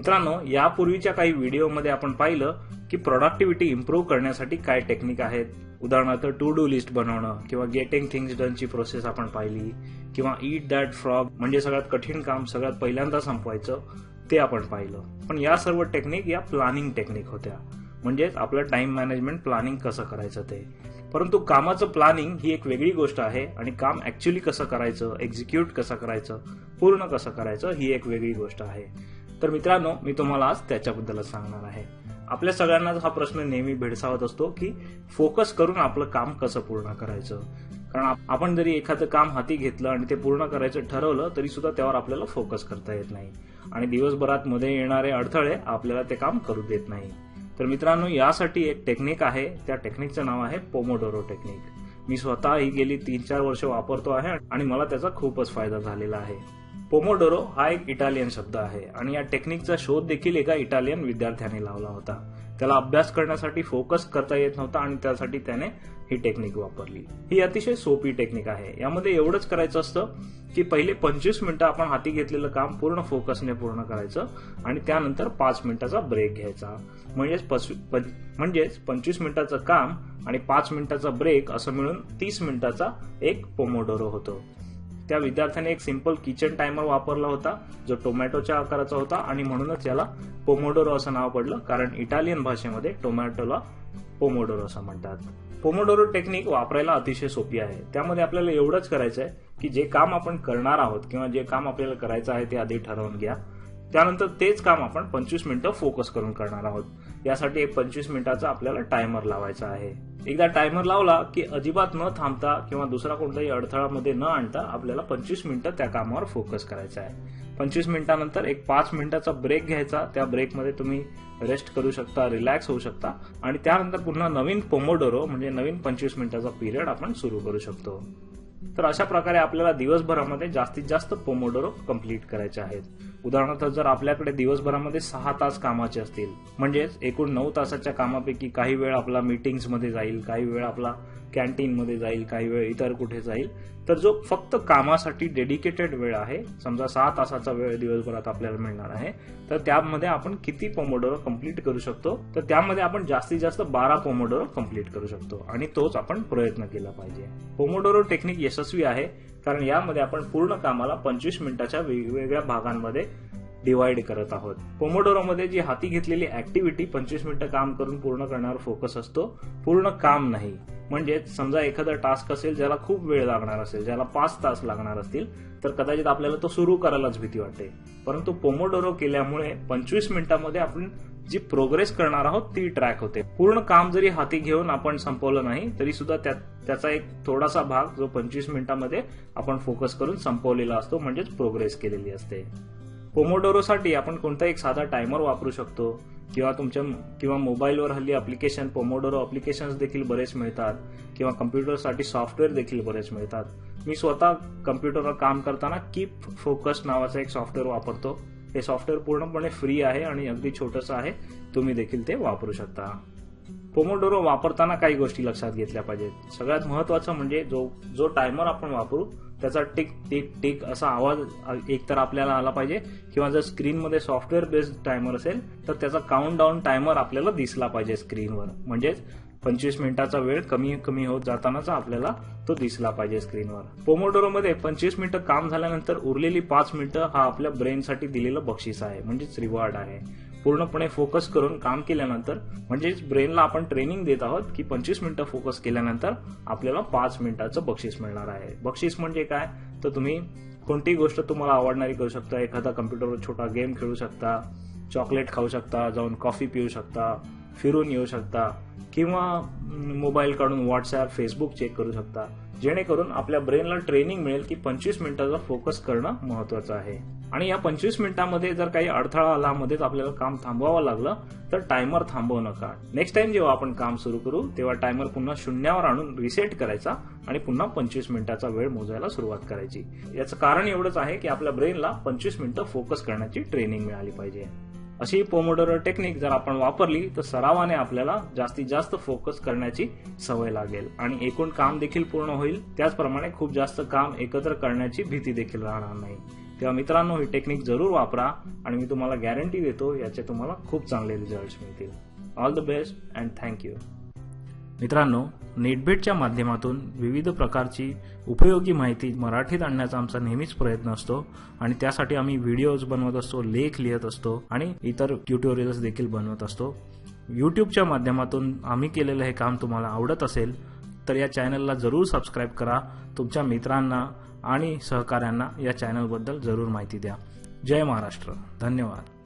मित्रांनो यापूर्वीच्या काही व्हिडिओमध्ये आपण पाहिलं की प्रोडक्टिव्हिटी इम्प्रूव्ह करण्यासाठी काय टेक्निक आहेत. उदाहरणार्थ टू डू लिस्ट बनवणं किंवा गेटिंग थिंग्स डनची प्रोसेस आपण पाहिली किंवा ईट दॅट फ्रॉग म्हणजे सगळ्यात कठीण काम सगळ्यात पहिल्यांदा संपवायचं ते आपण पाहिलं. पण या सर्व टेक्निक या प्लॅनिंग टेक्निक होत्या. म्हणजेच आपलं टाइम मॅनेजमेंट प्लॅनिंग कसं करायचं ते. परंतु कामाचं प्लॅनिंग ही एक वेगळी गोष्ट आहे आणि काम ऍक्च्युली कसं करायचं एक्झिक्यूट कसं करायचं पूर्ण कसं करायचं ही एक वेगळी गोष्ट आहे. तर मित्रांनो मी तुम्हाला आज त्याच्याबद्दलच सांगणार आहे. आपल्या सगळ्यांनाच हा प्रश्न नेहमी भेडसावत असतो की फोकस करून आपलं काम कसं पूर्ण करायचं? कारण आपण जरी एखादं काम हाती घेतलं आणि ते पूर्ण करायचं ठरवलं तरी सुद्धा त्यावर आपल्याला फोकस करता येत नाही. आणि दिवसभरात मध्ये येणारे अडथळे आपल्याला ते काम करू देत नाही. तर मित्रांनो यासाठी एक टेक्निक आहे. त्या टेक्निकचं नाव आहे पोमोडोरो टेक्निक मी स्वतः ही गेली तीन चार वर्ष वापरतो आहे आणि मला त्याचा खूपच फायदा झालेला आहे. पोमोडोरो हा एक इटालियन शब्द आहे आणि या टेक्निकचा शोध देखील एका इटालियन विद्यार्थ्याने लावला होता. त्याला अभ्यास करण्यासाठी फोकस करता येत नव्हता आणि त्यासाठी त्याने ही टेक्निक वापरली. ही अतिशय सोपी टेक्निक आहे. यामध्ये एवढंच करायचं असतं की पहिले पंचवीस मिनिटं आपण हाती घेतलेलं काम पूर्ण फोकसने पूर्ण करायचं आणि त्यानंतर पाच मिनिटाचा ब्रेक घ्यायचा. म्हणजेच म्हणजेच पंचवीस मिनिटाचं काम आणि पाच मिनिटाचा ब्रेक असं मिळून तीस मिनिटाचा एक पोमोडोरो होतो. त्या विद्यार्थ्याने एक सिंपल किचन टायमर वापरला होता जो टोमॅटोच्या आकाराचा होता आणि म्हणूनच याला पोमोडोरो असं नाव पडलं कारण इटालियन भाषेमध्ये टोमॅटोला पोमोडोरो असं म्हणतात. पोमोडोरो टेक्निक वापरायला अतिशय सोपी आहे. त्यामध्ये आपल्याला एवढंच करायचं आहे की जे काम आपण करणार आहोत किंवा जे काम आपल्याला करायचं आहे ते आधी ठरवून घ्या. त्यानंतर तेच काम आपण पंचवीस मिनिटं फोकस करून करणार आहोत. यासाठी एक पंचवीस मिनिटाचा आपल्याला टायमर लावायचा आहे. एकदा टायमर लावला की अजिबात न थांबता किंवा दुसरा कोणताही अडथळामध्ये न आणता आपल्याला पंचवीस मिनिटं त्या कामावर फोकस करायचा आहे. पंचवीस मिनिटानंतर एक पाच मिनिटाचा ब्रेक घ्यायचा. त्या ब्रेकमध्ये तुम्ही रेस्ट करू शकता रिलॅक्स होऊ शकता. आणि त्यानंतर पुन्हा नवीन पोमोडोरो म्हणजे नवीन पंचवीस मिनिटाचा पिरियड आपण सुरू करू शकतो. तर अशा प्रकारे आपल्याला दिवसभरामध्ये जास्तीत जास्त पोमोडोरो कंप्लीट करायचे आहेत. उदाहरणार्थ जर आपल्याकडे दिवसभरामध्ये सहा तास कामाचे असतील म्हणजेच एकूण नऊ तासाच्या कामापैकी काही वेळ आपला मीटिंग्समध्ये जाईल काही वेळ आपला कॅन्टीनमध्ये जाईल काही वेळ इतर कुठे जाईल. तर जो फक्त कामासाठी डेडिकेटेड वेळ आहे समजा सहा तासाचा वेळ दिवसभरात आपल्याला मिळणार आहे तर त्यामध्ये आपण किती पोमोडोरो कंप्लीट करू शकतो? तर त्यामध्ये आपण जास्तीत जास्त बारा पोमोडोरो कंप्लीट करू शकतो. आणि तोच आपण प्रयत्न केला पाहिजे. पोमोडोरो टेक्निक यशस्वी आहे कारण यामध्ये आपण पूर्ण कामाला पंचवीस मिनिटाच्या वेगवेगळ्या भागांमध्ये डिवाइड करत आहोत. पोमोडोरोमध्ये जी हाती घेतलेली ऍक्टिव्हिटी पंचवीस मिनिटं काम करून पूर्ण करण्यावर फोकस असतो. पूर्ण काम नाही. म्हणजे समजा एखादा टास्क असेल ज्याला खूप वेळ लागणार असेल ज्याला पाच तास लागणार असतील तर कदाचित आपल्याला तो सुरू करायलाच भीती वाटते. परंतु पोमोडोरो केल्यामुळे पंचवीस मिनिटांमध्ये आपण जी प्रोग्रेस करणार आहोत ती ट्रॅक होते. पूर्ण काम जरी हाती घेऊन आपण संपवलं नाही तरी सुद्धा त्याचा एक थोडासा भाग जो पंचवीस मिनिटांमध्ये आपण फोकस करून संपवलेला असतो म्हणजेच प्रोग्रेस केलेली असते. पोमोडोरोसाठी आपण कोणता एक साधा टायमर वापरू शकतो किंवा तुमच्या किंवा मोबाईलवर हल्ली अप्लिकेशन पोमोडोरो अप्लिकेशन्स देखील बरेच मिळतात किंवा कम्प्युटरसाठी सॉफ्टवेअर देखील बरेच मिळतात. मी स्वतः कम्प्युटरवर काम करताना कीप फोकस नावाचं एक सॉफ्टवेअर वापरतो. हे सॉफ्टवेअर पूर्णपणे फ्री आहे आणि अगदी छोटंसं आहे. तुम्ही देखील ते वापरू शकता. पोमोडोरो वापरताना काही गोष्टी लक्षात घेतल्या पाहिजेत. सगळ्यात महत्वाचं म्हणजे जो जो टायमर आपण वापरू त्याचा टिक टिक टिक असा आवाज एकतर आपल्याला आला पाहिजे. किंवा जर स्क्रीनमध्ये सॉफ्टवेअर बेस्ड टायमर असेल तर त्याचा काउंट डाऊन टायमर आपल्याला दिसला पाहिजे स्क्रीनवर. म्हणजेच पंचवीस मिनिटाचा वेळ कमी कमी होत जातानाच आपल्याला तो दिसला पाहिजे स्क्रीनवर. पोमोडोरोमध्ये पंचवीस मिनिटं काम झाल्यानंतर उरलेली पाच मिनिटं हा आपल्या ब्रेनसाठी दिलेलं बक्षीस आहे. म्हणजेच रिवॉर्ड आहे. पूर्णपणे फोकस करून काम केल्यानंतर म्हणजेच ब्रेनला आपण ट्रेनिंग देत आहोत की पंचवीस मिनिटं फोकस केल्यानंतर आपल्याला पाच मिनिटाचं बक्षीस मिळणार आहे. बक्षीस म्हणजे काय? तर तुम्ही कोणतीही गोष्ट तुम्हाला आवडणारी करू शकता. एखादा कम्प्युटरवर छोटा गेम खेळू शकता चॉकलेट खाऊ शकता जाऊन कॉफी पिऊ शकता फिरून येऊ शकता किंवा मोबाईल काढून व्हॉट्सअप फेसबुक चेक करू शकता. जेणेकरून आपल्या ब्रेनला ट्रेनिंग मिळेल की पंचवीस मिनिटाचा फोकस करणं महत्वाचं आहे. आणि या पंचवीस मिनिटांमध्ये जर काही अडथळा आला मध्येच आपल्याला काम थांबवावं लागलं तर टायमर थांबवू नका. नेक्स्ट टाइम जेव्हा आपण काम सुरू करू तेव्हा टायमर पुन्हा शून्यावर आणून रिसेट करायचा आणि पुन्हा पंचवीस मिनिटाचा वेळ मोजायला सुरुवात करायची. याचं कारण एवढंच आहे की आपल्या ब्रेनला पंचवीस मिनिटं फोकस करण्याची ट्रेनिंग मिळाली पाहिजे. अशी पोमोडोरो टेक्निक जर आपण वापरली तर सरावाने आपल्याला जास्तीत जास्त फोकस करण्याची सवय लागेल. आणि एकूण काम देखील पूर्ण होईल. त्याचप्रमाणे खूप जास्त काम एकत्र करण्याची भीती देखील राहणार नाही. तेव्हा मित्रांनो ही टेक्निक जरूर वापरा आणि मी तुम्हाला गॅरंटी देतो याचे तुम्हाला खूप चांगले रिझल्ट मिळतील. All the best and thank you मित्रांनो नेटबेटच्या माध्यमातून विविध प्रकारची उपयोगी माहिती मराठीत आणण्याचा आमचा नेहमीच प्रयत्न असतो आणि त्यासाठी आम्ही व्हिडिओज बनवत असतो लेख लिहित असतो आणि इतर ट्युटोरियल्स देखील बनवत असतो. यूट्यूबच्या माध्यमातून आम्ही केलेलं हे काम तुम्हाला आवडत असेल तर या चॅनलला जरूर सबस्क्राईब करा. तुमच्या मित्रांना आणि सहकाऱ्यांना या चॅनलबद्दल जरूर माहिती द्या. जय महाराष्ट्र. धन्यवाद.